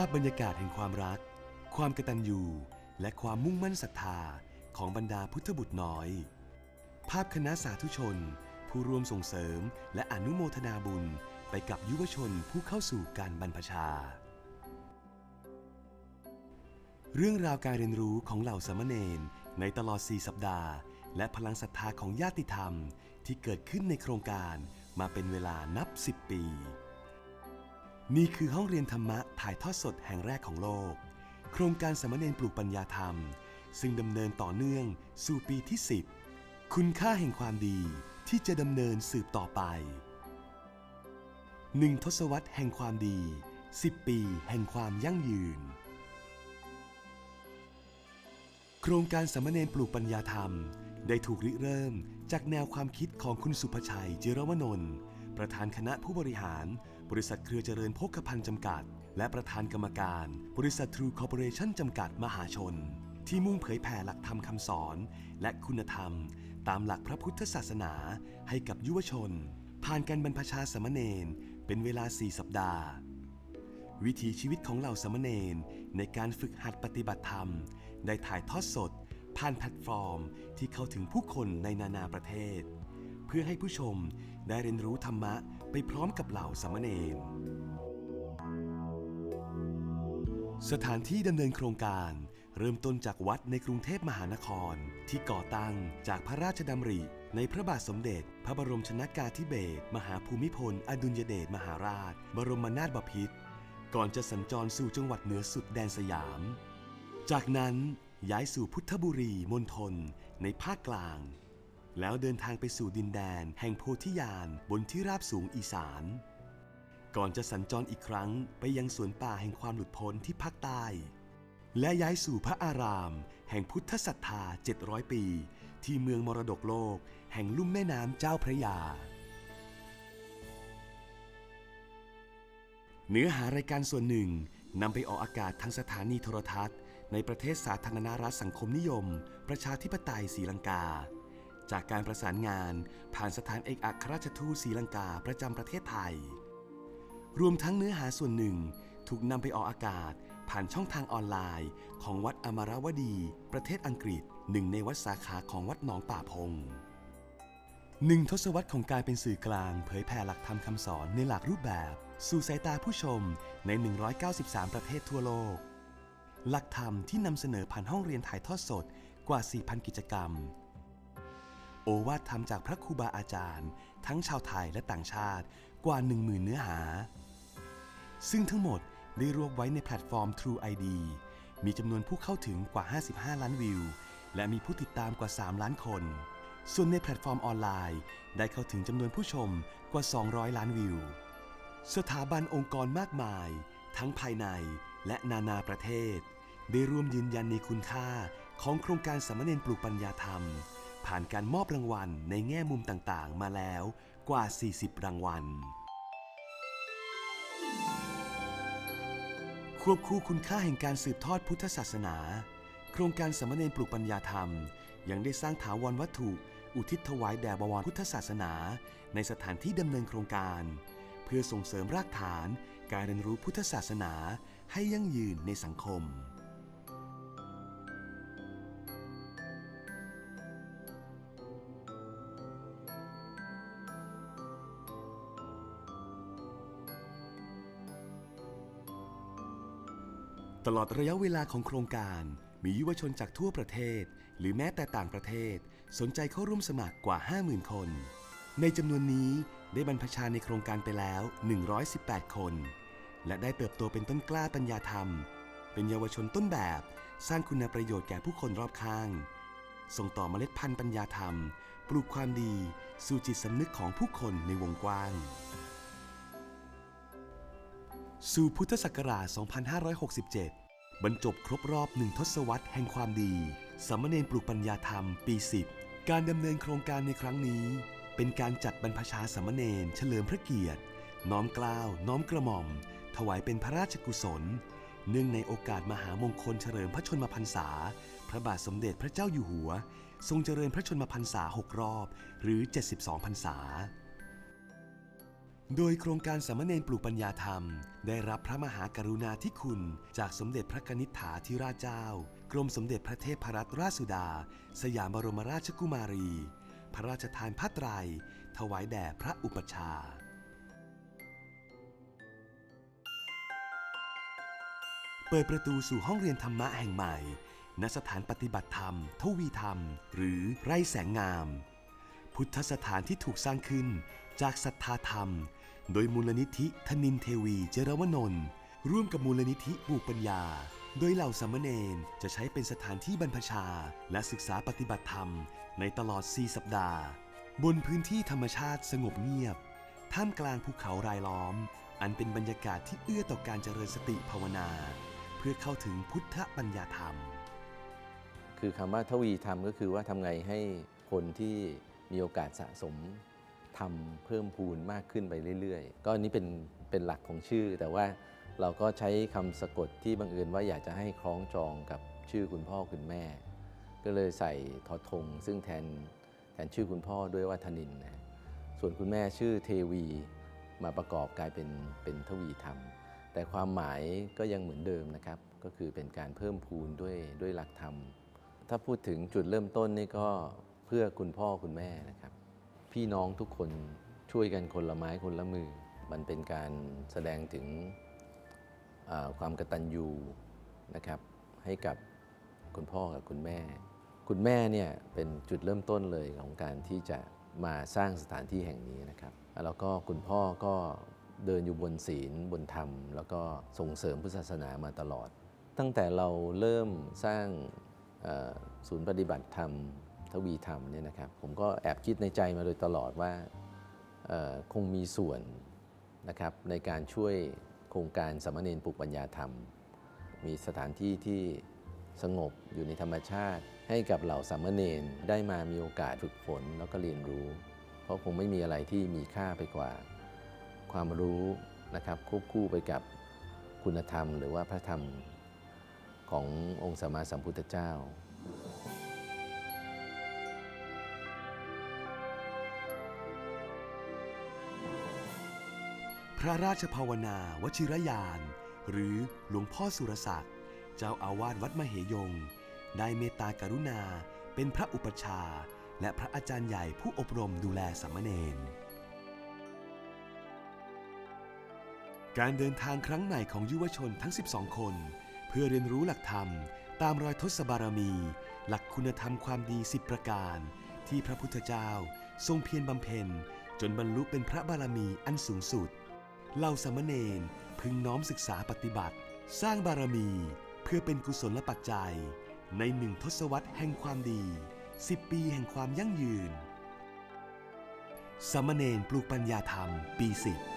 าพบรรยากาศแห่งความรัก ความกตัญญูและความมุ่งมั่นศรัทธาของบรรดาพุทธบุตรน้อย ภาพคณะสาธุชน ผู้ร่วมส่งเสริมและอนุโมทนาบุญไปกับยุวชนผู้เข้าสู่การบรรพชา เรื่องราวการเรียนรู้ของเหล่าสามเณรในตลอด 4 สัปดาห์ และพลังศรัทธาของญาติธรรมที่เกิดขึ้นในโครงการมาเป็นเวลานับ 10 ปี นี่คือห้องเรียนธรรมะถ่ายทอดสดแห่งแรกของโลก โครงการสามเณรปลูกปัญญาธรรม ซึ่งดำเนินต่อเนื่องสู่ปีที่ 10 คุณค่าแห่งความดีที่จะดำเนินสืบต่อไปหนึ่งทศวรรษแห่งความดี 10 ปีแห่งความยั่งยืน โครงการสามเณรปลูกปัญญาธรรม ได้ถูกริเริ่มจากแนวความคิดของคุณสุภชัยเจรวนนท์ประธานคณะผู้บริหาร บริษัทเครือเจริญโภคภัณฑ์จำกัด และประธานกรรมการ บริษัททรูคอร์ปอเรชั่นจำกัดมหาชน ที่มุ่งเผยแผ่หลักธรรมคำสอน และคุณธรรม ตามหลักพระพุทธศาสนาให้กับยุวชน ผ่านการบรรพชาสามเณรเป็นเวลา 4 สัปดาห์ วิถีชีวิตของเหล่าสามเณรในการฝึกหัดปฏิบัติธรรม ได้ถ่ายทอดสด ผ่านแพลตฟอร์มที่เข้าถึงผู้คนในนานาประเทศ เพื่อให้ผู้ชมได้เรียนรู้ธรรมะ ไปพร้อมกับเหล่าสามเณรสถานที่ดำเนินโครงการ เริ่มต้นจากวัดในกรุงเทพมหานคร ที่ก่อตั้งจากพระราชดำริ ในพระบาทสมเด็จ พระบรมชนากาธิเบศรมหาภูมิพล อดุลยเดชมหาราช บรมนาถบพิตรก่อนจะสัญจรสู่จังหวัดเหนือสุดแดนสยาม จากนั้นย้ายสู่พุทธบุรีมณฑลในภาคกลาง แล้วเดินทางไปสู่ดินแดนแห่งโพธิญาณบนที่ราบสูงอีสาน ก่อนจะสัญจรอีกครั้งไปยังสวนป่าแห่งความหลุดพ้นที่ภาคใต้ และย้ายสู่พระอาราม แห่งพุทธศรัทธา 700 ปี ที่เมืองมรดกโลก แห่งลุ่มแม่น้ำเจ้าพระยา เนื้อหารายการส่วนหนึ่งนำไปออกอากาศทางสถานีโทรทัศน์ ในประเทศสาธารณรัฐสังคมนิยม ประชาธิปไตยศรีลังกา จากการประสานงานผ่านสถานเอกอัครราชทูตศรีลังกาประจำประเทศไทย รวมทั้งเนื้อหาส่วนหนึ่งถูกนำไปออกอากาศ ผ่านช่องทางออนไลน์ ของวัดอมรวดี ประเทศอังกฤษหนึ่งในวัดสาขาของวัดหนองป่าพงหนึ่งทศวรรษของการเป็นสื่อกลาง เผยแผ่หลักธรรมคำสอนในหลากรูปแบบ สู่สายตาผู้ชมใน 193 ประเทศทั่วโลก หลักธรรมที่นำเสนอผ่านห้องเรียนถ่ายทอดสดกว่า 4,000 กิจกรรม โอวาทธรรมจากพระครูบาอาจารย์ ทั้งชาวไทยและต่างชาติกว่า 10,000 เนื้อหา ซึ่งทั้งหมดได้รวบไว้ในแพลตฟอร์ม True ID มีจำนวนผู้เข้าถึงกว่า 55 ล้านวิว และมีผู้ติดตามกว่า 3 ล้านคน ส่วนในแพลตฟอร์มออนไลน์ ได้เข้าถึงจำนวนผู้ชมกว่า 200 ล้านวิว สถาบันองค์กรมากมาย ทั้งภายในและนานาประเทศ ได้ร่วมยืนยันในคุณค่าของโครงการสามเณรปลูกปัญญาธรรม ผ่านการมอบรางวัลในแง่มุมต่างๆ มาแล้วกว่า 40 รางวัล ควบคู่คุณค่าแห่งการสืบทอดพุทธศาสนา โครงการสามเณรปลูกปัญญาธรรม ยังได้สร้างถาวรวัตถุ อุทิศถวายแด่บวรพุทธศาสนา ในสถานที่ดำเนินโครงการ เพื่อส่งเสริมรากฐาน การเรียนรู้พุทธศาสนาให้ยั่งยืนในสังคม ตลอดระยะเวลาของโครงการมียุวชนจากทั่วประเทศ หรือแม้แต่ต่างประเทศ สนใจเข้าร่วมสมัครกว่า 50,000 คน ในจำนวนนี้ได้บรรพชาในโครงการไปแล้ว 118 คน และได้เติบโตเป็นต้นกล้าปัญญาธรรม เป็นเยาวชนต้นแบบ สร้างคุณประโยชน์แก่ผู้คนรอบข้าง ส่งต่อเมล็ดพันธุ์ปัญญาธรรม ปลูกความดี สู่จิตสำนึกของผู้คนในวงกว้าง สู่พุทธศักราช 2567 บรรจบครบรอบหนึ่งทศวรรษแห่งความดี สามเณรปลูกปัญญาธรรมปี 10 การดำเนินโครงการในครั้งนี้ เป็นการจัดบรรพชาสามเณรเฉลิมพระเกียรติ น้อมกล้าว น้อมกระหม่อม ถวายเป็นพระราชกุศล เนื่องในโอกาสมหามงคลเฉลิมพระชนมพรรษา พระบาทสมเด็จพระเจ้าอยู่หัว ทรงเจริญพระชนมพรรษา 6 รอบ หรือ 72 พรรษา โดยโครงการสามเณรปลูกปัญญาธรรม ได้รับพระมหากรุณาธิคุณ จากสมเด็จพระกนิษฐาธิราชเจ้า กรมสมเด็จพระเทพรัตนราชสุดา สยามบรมราชกุมารี พระราชทานผ้าไตร ถวายแด่พระอุปชาเปิดประตูสู่ห้องเรียนธรรมะแห่งใหม่ ณ สถานปฏิบัติธรรม ทวีธรรม หรือไร่แสงงาม พุทธสถานที่ถูกสร้างขึ้นจากศรัทธาธรรม โดยมูลนิธิธนินเทวีเจรวนนท์ร่วมกับมูลนิธิปลูปัญญา โดยเหล่าสามเณรจะใช้เป็นสถานที่บรรพชา และศึกษาปฏิบัติธรรม ในตลอด 4 สัปดาห์ บนพื้นที่ธรรมชาติสงบเงียบ ท่ามกลางภูเขารายล้อม อันเป็นบรรยากาศที่เอื้อต่อการเจริญสติภาวนา เพื่อเข้าถึงพุทธปัญญาธรรม คือคำว่าทวีธรรมก็คือว่าทำไงให้คนที่มีโอกาสสะสม ทำเพิ่มพูนมากขึ้นไปเรื่อยๆ ก็อันนี้เป็นเป็นหลักของชื่อ แต่ว่าเราก็ใช้คำสะกดที่บังเอิญว่าอยากจะให้คล้องจองกับชื่อคุณพ่อคุณแม่ ก็เลยใส่ทอทง ซึ่งแทนแทนชื่อคุณพ่อด้วยว่าธนินนะส่วนคุณแม่ชื่อเทวีมาประกอบกลายเป็นเป็นทวีธรรม แต่ความหมายก็ยังเหมือนเดิมนะครับ ก็คือเป็นการเพิ่มพูนด้วยด้วยหลักธรรม ถ้าพูดถึงจุดเริ่มต้นนี่ก็เพื่อคุณพ่อคุณแม่นะครับ พี่น้องทุกคนช่วยกันคนละไม้คนละมือ มันเป็นการแสดงถึงความกตัญญูนะครับ ให้กับคุณพ่อกับคุณแม่ คุณแม่เนี่ยเป็นจุดเริ่มต้นเลยของการที่จะมาสร้างสถานที่แห่งนี้นะครับ แล้วก็คุณพ่อก็เดินอยู่บนศีลบนธรรม แล้วก็ส่งเสริมพุทธศาสนามาตลอด ตั้งแต่เราเริ่มสร้างศูนย์ปฏิบัติธรรม ทวีธรรมเนี่ยนะครับผมก็แอบคิดในใจมาโดยตลอดว่าคงมีส่วนนะครับในการช่วยโครงการสามเณรปลูกปัญญาธรรม มีสถานที่ที่สงบอยู่ในธรรมชาติ ให้กับเหล่าสามเณรได้มามีโอกาสฝึกฝนแล้วก็เรียนรู้ เพราะคงไม่มีอะไรที่มีค่าไปกว่า ความรู้นะครับควบคู่ไปกับคุณธรรม หรือว่าพระธรรมขององค์สมมาสัมพุทธเจ้า ระราชภาวนาวชิรยาน หรือหลวงพ่อสุรศักดิ์ เจ้าอาวาสวัดมเหยง ได้เมตตากรุณาเป็นพระอุปชา และพระอาจารย์ใหญ่ผู้อบรมดูแลสามเณร การเดินทางครั้งใหม่ของยุวชนทั้ง 12 คน เพื่อเรียนรู้หลักธรรม ตามรอยทศบารมี หลักคุณธรรมความดี 10 ประการ ที่พระพุทธเจ้า ทรงเพียรบำเพ็ญ จนบรรลุเป็นพระบารมีอันสูงสุด เหล่าสมณเณรพึงน้อมศึกษาปฏิบัติ สร้างบารมีเพื่อเป็นกุศลปัจจัย ในหนึ่งทศวรรษแห่งความดี 10 ปีแห่งความยั่งยืน สมณเณรปลูกปัญญาธรรมปีสิบ